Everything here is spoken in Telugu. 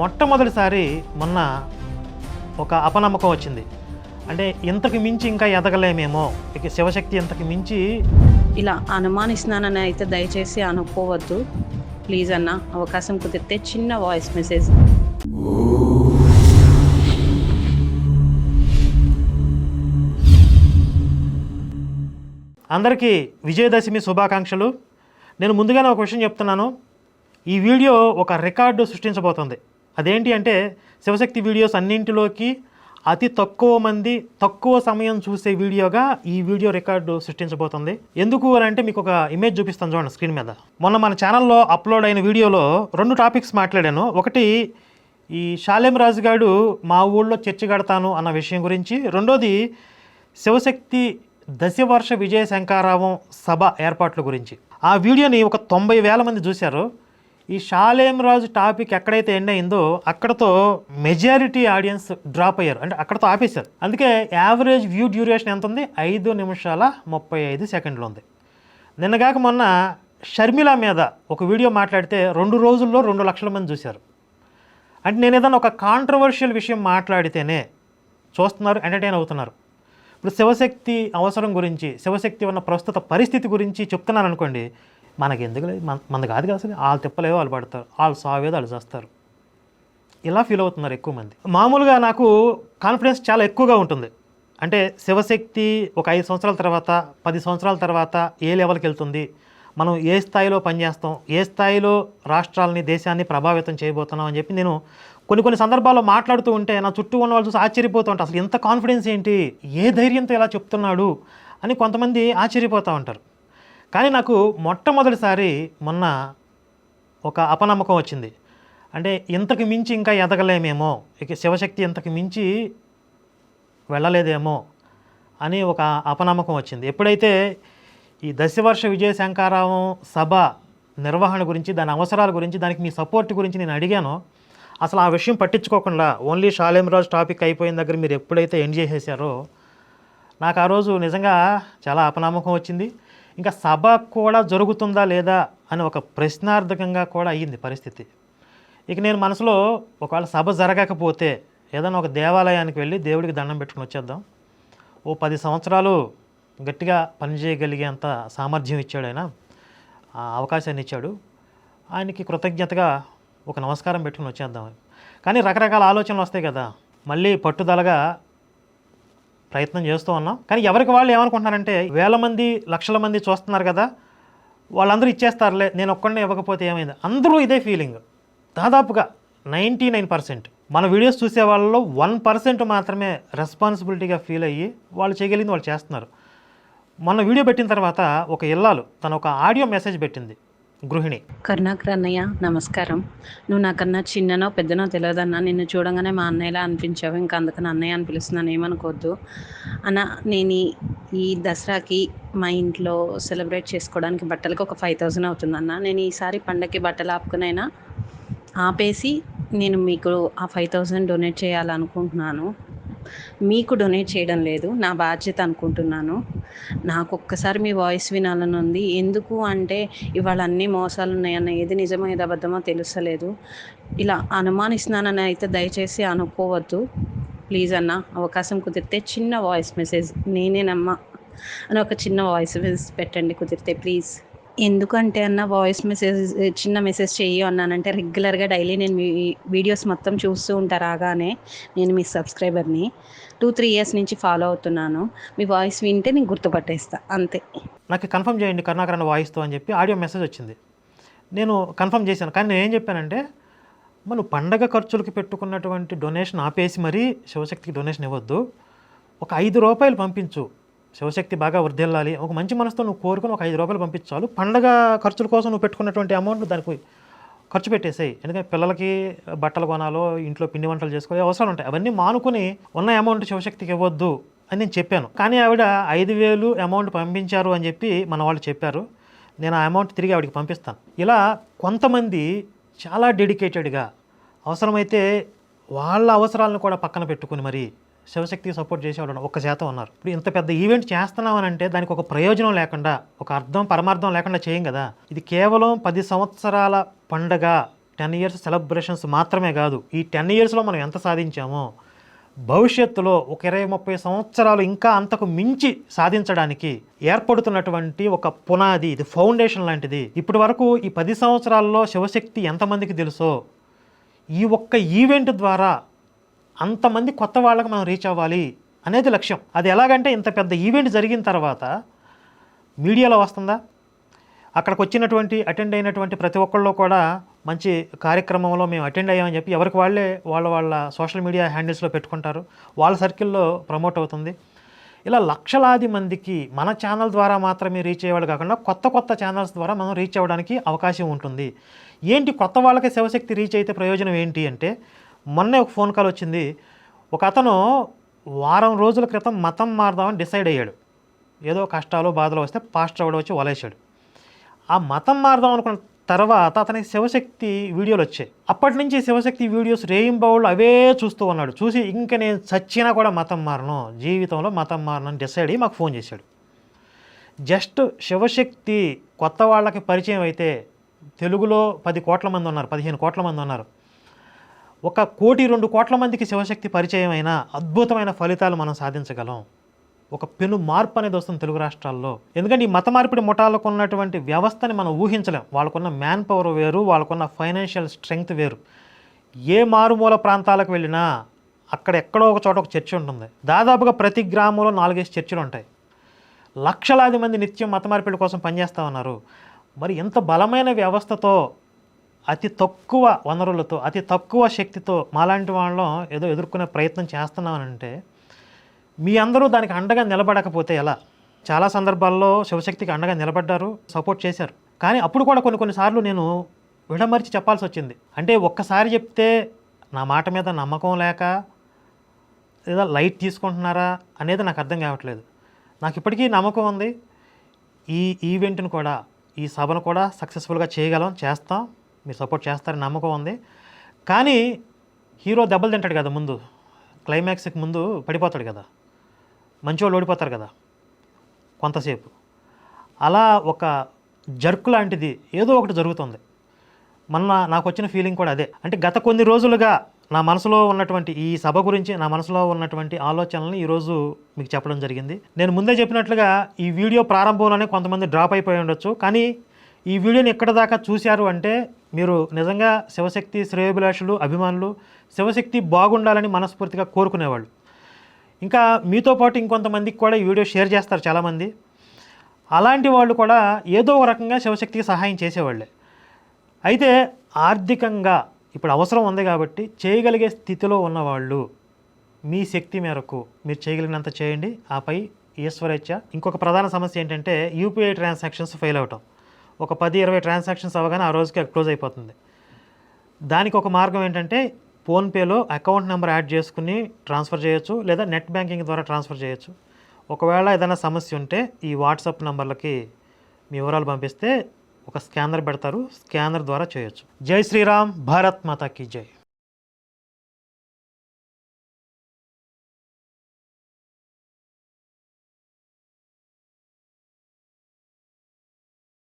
మొట్టమొదటిసారి మొన్న ఒక అపనమ్మకం వచ్చింది. అంటే ఇంతకు మించి ఇంకా ఎదగలేమేమో ఇక శివశక్తి ఇంతకు మించి ఇలా అనుమానిస్తున్నానని అయితే దయచేసి అనుకోవద్దు. ప్లీజ్ అన్న అవకాశం కుదిరితే చిన్న వాయిస్ మెసేజ్ అందరికీ విజయదశమి శుభాకాంక్షలు. నేను ముందుగానే ఒక విషయం చెప్తున్నాను. ఈ వీడియో ఒక రికార్డు సృష్టించబోతుంది. అదేంటి అంటే శివశక్తి వీడియోస్ అన్నింటిలోకి అతి తక్కువ మంది తక్కువ సమయం చూసే వీడియోగా ఈ వీడియో రికార్డు సృష్టించబోతుంది. ఎందుకు అని అంటే మీకు ఒక ఇమేజ్ చూపిస్తాను చూడండి స్క్రీన్ మీద. మొన్న మన ఛానల్లో అప్లోడ్ అయిన వీడియోలో రెండు టాపిక్స్ మాట్లాడాను. ఒకటి ఈ షాలేం రాజు గారు మా ఊళ్ళో చర్చి కడతాను అన్న విషయం గురించి. రెండోది శివశక్తి దశవర్ష విజయ శంకారావం సభ ఏర్పాట్ల గురించి. ఆ వీడియోని ఒక తొంభై వేల మంది చూశారు. ఈ షాలేం రాజు టాపిక్ ఎక్కడైతే ఎండ్ అయిందో అక్కడతో మెజారిటీ ఆడియన్స్ డ్రాప్ అయ్యారు. అంటే అక్కడతో ఆపేశారు. అందుకే యావరేజ్ వ్యూ డ్యూరేషన్ ఎంత ఉంది ఐదు నిమిషాల ముప్పై ఐదు సెకండ్లు ఉంది. నిన్నగాక మొన్న షర్మిల మీద ఒక వీడియో మాట్లాడితే రెండు రోజుల్లో రెండు లక్షల మంది చూశారు. అంటే నేను ఏదైనా ఒక కాంట్రవర్షియల్ విషయం మాట్లాడితేనే చూస్తున్నారు ఎంటర్టైన్ అవుతున్నారు. ఇప్పుడు శివశక్తి అవసరం గురించి శివశక్తి ఉన్న ప్రస్తుత పరిస్థితి గురించి చెప్తున్నాను అనుకోండి మనకి ఎందుకు లేదు మన మనది కాదు కదా అసలు. వాళ్ళు తిప్పలేవో వాళ్ళు పడతారు. వాళ్ళు సావేదో వాళ్ళు చేస్తారు. ఇలా ఫీల్ అవుతున్నారు ఎక్కువ మంది. మామూలుగా నాకు కాన్ఫిడెన్స్ చాలా ఎక్కువగా ఉంటుంది. అంటే శివశక్తి ఒక ఐదు సంవత్సరాల తర్వాత పది సంవత్సరాల తర్వాత ఏ లెవెల్కి వెళ్తుంది? మనం ఏ స్థాయిలో పనిచేస్తాం? ఏ స్థాయిలో రాష్ట్రాలని దేశాన్ని ప్రభావితం చేయబోతున్నాం అని చెప్పి నేను కొన్ని కొన్ని సందర్భాల్లో మాట్లాడుతూ ఉంటే నా చుట్టూ ఉన్న వాళ్ళు చూసి ఆశ్చర్యపోతూ ఉంటారు. అసలు ఇంత కాన్ఫిడెన్స్ ఏంటి? ఏ ధైర్యంతో ఇలా చెప్తున్నాడు? అని కొంతమంది ఆశ్చర్యపోతూ ఉంటారు. కానీ నాకు మొట్టమొదటిసారి మొన్న ఒక అపనమ్మకం వచ్చింది. అంటే ఇంతకు మించి ఇంకా ఎదగలేమేమో ఇక శివశక్తి ఇంతకు మించి వెళ్ళలేదేమో అని ఒక అపనమ్మకం వచ్చింది. ఎప్పుడైతే ఈ దశవర్ష విజయశంకారావం సభ నిర్వహణ గురించి దాని అవసరాల గురించి దానికి మీ సపోర్ట్ గురించి నేను అడిగాను అసలు ఆ విషయం పట్టించుకోకుండా ఓన్లీ షాలేమరాజ్ టాపిక్ అయిపోయిన దగ్గర మీరు ఎప్పుడైతే ఎండ్ చేసేసారో నాకు ఆ రోజు నిజంగా చాలా అపనమ్మకం వచ్చింది. ఇంకా సభ కూడా జరుగుతుందా లేదా అని ఒక ప్రశ్నార్థకంగా కూడా అయ్యింది పరిస్థితి. ఇక నేను మనసులో ఒకవేళ సభ జరగకపోతే ఏదైనా ఒక దేవాలయానికి వెళ్ళి దేవుడికి దండం పెట్టుకుని వచ్చేద్దాం. ఓ పది సంవత్సరాలు గట్టిగా పనిచేయగలిగేంత సామర్థ్యం ఇచ్చాడు ఆయన. ఆ అవకాశాన్ని ఇచ్చాడు. ఆయనకి కృతజ్ఞతగా ఒక నమస్కారం పెట్టుకుని వచ్చేద్దాం. కానీ రకరకాల ఆలోచనలు వస్తాయి కదా. మళ్ళీ పట్టుదలగా ప్రయత్నం చేస్తూ ఉన్నాం. కానీ ఎవరికి వాళ్ళు ఏమనుకుంటున్నారంటే వేల మంది లక్షల మంది చూస్తున్నారు కదా వాళ్ళందరూ ఇచ్చేస్తారులే నేను ఒక్కడనే ఇవ్వకపోతే ఏమైంది? అందరూ ఇదే ఫీలింగ్ దాదాపుగా నైంటీ నైన్ పర్సెంట్. మన వీడియోస్ చూసే వాళ్ళలో వన్ పర్సెంట్ మాత్రమే రెస్పాన్సిబిలిటీగా ఫీల్ అయ్యి వాళ్ళు చేయగలిగింది వాళ్ళు చేస్తున్నారు. మొన్న వీడియో పెట్టిన తర్వాత ఒక ఇల్లాలు తను ఒక ఆడియో మెసేజ్ పెట్టింది. గృహిణి. కరుణాకర్ అన్నయ్య నమస్కారం. నువ్వు నాకన్నా చిన్ననో పెద్దనో తెలియదన్నా నిన్ను చూడంగానే మా అన్నయ్యలా అనిపించావు. ఇంకా అందుకని అన్నయ్య అని పిలుస్తున్నాను ఏమనుకోవద్దు. అన్న నేను ఈ- ఈ దసరాకి మా ఇంట్లో సెలబ్రేట్ చేసుకోవడానికి బట్టలకు ఒక ఫైవ్ థౌజండ్ అవుతుందన్న నేను ఈసారి పండగకి బట్టలు ఆపుకునైనా ఆపేసి నేను మీకు ఆ ఫైవ్ థౌజండ్ డొనేట్ చేయాలనుకుంటున్నాను. మీకు డొనేట్ చేయడం లేదు నా బాధ్యత అనుకుంటున్నాను. నాకు ఒక్కసారి మీ వాయిస్ వినాలని ఉంది. ఎందుకు అంటే ఇవాళ అన్ని మోసాలు ఉన్నాయన్న ఏది నిజమో ఏది అబద్ధమో తెలుస్తలేదు. ఇలా అనుమానిస్తున్నానని అయితే దయచేసి అనుకోవద్దు. ప్లీజ్ అన్న అవకాశం కుదిరితే చిన్న వాయిస్ మెసేజ్ నేనేనమ్మా అని ఒక చిన్న వాయిస్ మెసేజ్ పెట్టండి కుదిరితే ప్లీజ్. ఎందుకంటే అన్న వాయిస్ మెసేజ్ చిన్న మెసేజ్ చెయ్యి అన్నానంటే రెగ్యులర్గా డైలీ నేను మీ వీడియోస్ మొత్తం చూస్తూ ఉంటా రాగానే నేను మీ సబ్స్క్రైబర్ని టూ త్రీ ఇయర్స్ నుంచి ఫాలో అవుతున్నాను. మీ వాయిస్ వింటే నేను గుర్తుపట్టేస్తా. అంతే. నాకు కన్ఫర్మ్ చేయండి కరుణాకర్ వాయిస్తో అని చెప్పి ఆడియో మెసేజ్ వచ్చింది. నేను కన్ఫర్మ్ చేశాను. కానీ నేను ఏం చెప్పానంటే మనం పండగ ఖర్చులకి పెట్టుకున్నటువంటి డొనేషన్ ఆపేసి మరీ శివశక్తికి డొనేషన్ ఇవ్వద్దు. ఒక ఐదు రూపాయలు పంపించు. శివశక్తి బాగా వృద్ధిల్లాలి. ఒక మంచి మనసుతో నువ్వు కోరుకుని ఒక ఐదు రూపాయలు పంపించాలి. పండగ ఖర్చుల కోసం నువ్వు పెట్టుకున్నటువంటి అమౌంట్ దానికి ఖర్చు పెట్టేసాయి. ఎందుకంటే పిల్లలకి బట్టలు కొనాలో ఇంట్లో పిండి వంటలు చేసుకోవాలి అవసరాలు ఉంటాయి. అవన్నీ మానుకుని ఉన్న అమౌంట్ శివశక్తికి ఇవ్వద్దు అని నేను చెప్పాను. కానీ ఆవిడ ఐదు వేలు అమౌంట్ పంపించారు అని చెప్పి మన వాళ్ళు చెప్పారు. నేను ఆ అమౌంట్ తిరిగి ఆవిడకి పంపిస్తాను. ఇలా కొంతమంది చాలా డెడికేటెడ్గా అవసరమైతే వాళ్ళ అవసరాలను కూడా పక్కన పెట్టుకుని మరి శివశక్తికి సపోర్ట్ చేసేవాళ్ళు ఒక శాతం ఉన్నారు. ఇప్పుడు ఇంత పెద్ద ఈవెంట్ చేస్తున్నామని అంటే దానికి ఒక ప్రయోజనం లేకుండా ఒక అర్థం పరమార్థం లేకుండా చేయం కదా. ఇది కేవలం పది సంవత్సరాల పండగ టెన్ ఇయర్స్ సెలబ్రేషన్స్ మాత్రమే కాదు. ఈ టెన్ ఇయర్స్లో మనం ఎంత సాధించామో భవిష్యత్తులో ఒక ఇరవై ముప్పై సంవత్సరాలు ఇంకా అంతకు మించి సాధించడానికి ఏర్పడుతున్నటువంటి ఒక పునాది ఇది ఫౌండేషన్ లాంటిది. ఇప్పటి వరకు ఈ పది సంవత్సరాల్లో శివశక్తి ఎంతమందికి తెలుసో ఈ ఒక్క ఈవెంట్ ద్వారా అంతమంది కొత్త వాళ్ళకి మనం రీచ్ అవ్వాలి అనేది లక్ష్యం. అది ఎలాగంటే ఇంత పెద్ద ఈవెంట్ జరిగిన తర్వాత మీడియాలో వస్తుందా? అక్కడికి వచ్చినటువంటి అటెండ్ అయినటువంటి ప్రతి ఒక్కళ్ళు కూడా మంచి కార్యక్రమంలో మేము అటెండ్ అయ్యామని చెప్పి ఎవరికి వాళ్ళే వాళ్ళ వాళ్ళ సోషల్ మీడియా హ్యాండిల్స్లో పెట్టుకుంటారు. వాళ్ళ సర్కిల్లో ప్రమోట్ అవుతుంది. ఇలా లక్షలాది మందికి మన ఛానల్ ద్వారా మాత్రమే రీచ్ అయ్యేవాళ్ళు కాకుండా కొత్త కొత్త ఛానల్స్ ద్వారా మనం రీచ్ అవ్వడానికి అవకాశం ఉంటుంది. ఏంటి కొత్త వాళ్ళకి శివశక్తి రీచ్ అయితే ప్రయోజనం ఏంటి అంటే మొన్నే ఒక ఫోన్ కాల్ వచ్చింది. ఒక అతను వారం రోజుల క్రితం మతం మారదామని డిసైడ్ అయ్యాడు. ఏదో కష్టాలు బాధలు వస్తే పాస్టర్ అవడం వచ్చి వలేశాడు. ఆ మతం మారదాం అనుకున్న తర్వాత అతనికి శివశక్తి వీడియోలు వచ్చాయి. అప్పటి నుంచి శివశక్తి వీడియోస్ రేయింబౌళ్ళు అవే చూస్తూ ఉన్నాడు. చూసి ఇంకా నేను చచ్చినా కూడా మతం మారను జీవితంలో మతం మారను అని డిసైడ్ అయ్యి మాకు ఫోన్ చేశాడు. జస్ట్ శివశక్తి కొత్త వాళ్ళకి పరిచయం అయితే తెలుగులో పది కోట్ల మంది ఉన్నారు పదిహేను కోట్ల మంది ఉన్నారు. ఒక కోటి రెండు కోట్ల మందికి శివశక్తి పరిచయం అయిన అద్భుతమైన ఫలితాలు మనం సాధించగలం. ఒక పెను మార్పు అనేది వస్తుంది తెలుగు రాష్ట్రాల్లో. ఎందుకంటే ఈ మత మార్పిడి ముఠాలకు ఉన్నటువంటి వ్యవస్థని మనం ఊహించలేం. వాళ్ళకున్న మ్యాన్ పవర్ వేరు వాళ్ళకున్న ఫైనాన్షియల్ స్ట్రెంగ్త్ వేరు. ఏ మారుమూల ప్రాంతాలకు వెళ్ళినా అక్కడ ఎక్కడో ఒక చోట ఒక చర్చి ఉంటుంది. దాదాపుగా ప్రతి గ్రామంలో నాలుగైదు చర్చిలు ఉంటాయి. లక్షలాది మంది నిత్యం మత మార్పిడి కోసం పనిచేస్తూ ఉన్నారు. మరి ఎంత బలమైన వ్యవస్థతో అతి తక్కువ వనరులతో అతి తక్కువ శక్తితో మాలాంటి వాళ్ళం ఏదో ఎదుర్కొనే ప్రయత్నం చేస్తున్నామనంటే మీ అందరూ దానికి అండగా నిలబడకపోతే ఎలా? చాలా సందర్భాల్లో శివశక్తికి అండగా నిలబడ్డారు సపోర్ట్ చేశారు. కానీ అప్పుడు కూడా కొన్ని కొన్నిసార్లు నేను విడమర్చి చెప్పాల్సి వచ్చింది. అంటే ఒక్కసారి చెప్తే నా మాట మీద నమ్మకం లేక లేదా లైట్ తీసుకుంటున్నారా అనేది నాకు అర్థం కావట్లేదు. నాకు ఇప్పటికీ నమ్మకం ఉంది. ఈ ఈవెంట్ను కూడా ఈ సభను కూడా సక్సెస్ఫుల్గా చేయగలం చేస్తాం. మీరు సపోర్ట్ చేస్తారని నమ్మకం ఉంది. కానీ హీరో దెబ్బలు తింటాడు కదా ముందు. క్లైమాక్స్కి ముందు పడిపోతాడు కదా. మంచివాళ్ళు ఓడిపోతారు కదా. కొంతసేపు. అలా ఒక జర్క్ లాంటిది ఏదో ఒకటి జరుగుతుంది. మొన్న నాకు వచ్చిన ఫీలింగ్ కూడా అదే. అంటే గత కొన్ని రోజులుగా నా మనసులో ఉన్నటువంటి ఈ సభ గురించి నా మనసులో ఉన్నటువంటి ఆలోచనల్ని ఈరోజు మీకు చెప్పడం జరిగింది. నేను ముందే చెప్పినట్లుగా ఈ వీడియో ప్రారంభంలోనే కొంతమంది డ్రాప్ అయిపోయి ఉండొచ్చు. కానీ ఈ వీడియోని ఎక్కడ దాకా చూశారు అంటే మీరు నిజంగా శివశక్తి శ్రేయోభిలాషులు అభిమానులు శివశక్తి బాగుండాలని మనస్ఫూర్తిగా కోరుకునేవాళ్ళు. ఇంకా మీతో పాటు ఇంకొంతమందికి కూడా ఈ వీడియో షేర్ చేస్తారు చాలామంది. అలాంటి వాళ్ళు కూడా ఏదో ఒక రకంగా శివశక్తికి సహాయం చేసేవాళ్ళే. అయితే ఆర్థికంగా ఇప్పుడు అవసరం ఉంది కాబట్టి చేయగలిగే స్థితిలో ఉన్నవాళ్ళు మీ శక్తి మేరకు మీరు చేయగలిగినంత చేయండి. ఆపై ఈశ్వరేచ్ఛ. ఇంకొక ప్రధాన సమస్య ఏంటంటే యూపీఐ ట్రాన్సాక్షన్స్ ఫెయిల్ అవటం. ఒక పది ఇరవై ట్రాన్సాక్షన్స్ అవ్వగానే ఆ రోజుకి క్లోజ్ అయిపోతుంది. దానికి ఒక మార్గం ఏంటంటే ఫోన్పేలో అకౌంట్ నెంబర్ యాడ్ చేసుకుని ట్రాన్స్ఫర్ చేయొచ్చు లేదా నెట్ బ్యాంకింగ్ ద్వారా ట్రాన్స్ఫర్ చేయొచ్చు. ఒకవేళ ఏదైనా సమస్య ఉంటే ఈ వాట్సాప్ నంబర్లకి మీ వివరాలు పంపిస్తే ఒక స్కానర్ పెడతారు స్కానర్ ద్వారా చేయొచ్చు. జై శ్రీరామ్ భారత్ మాతాకి జై.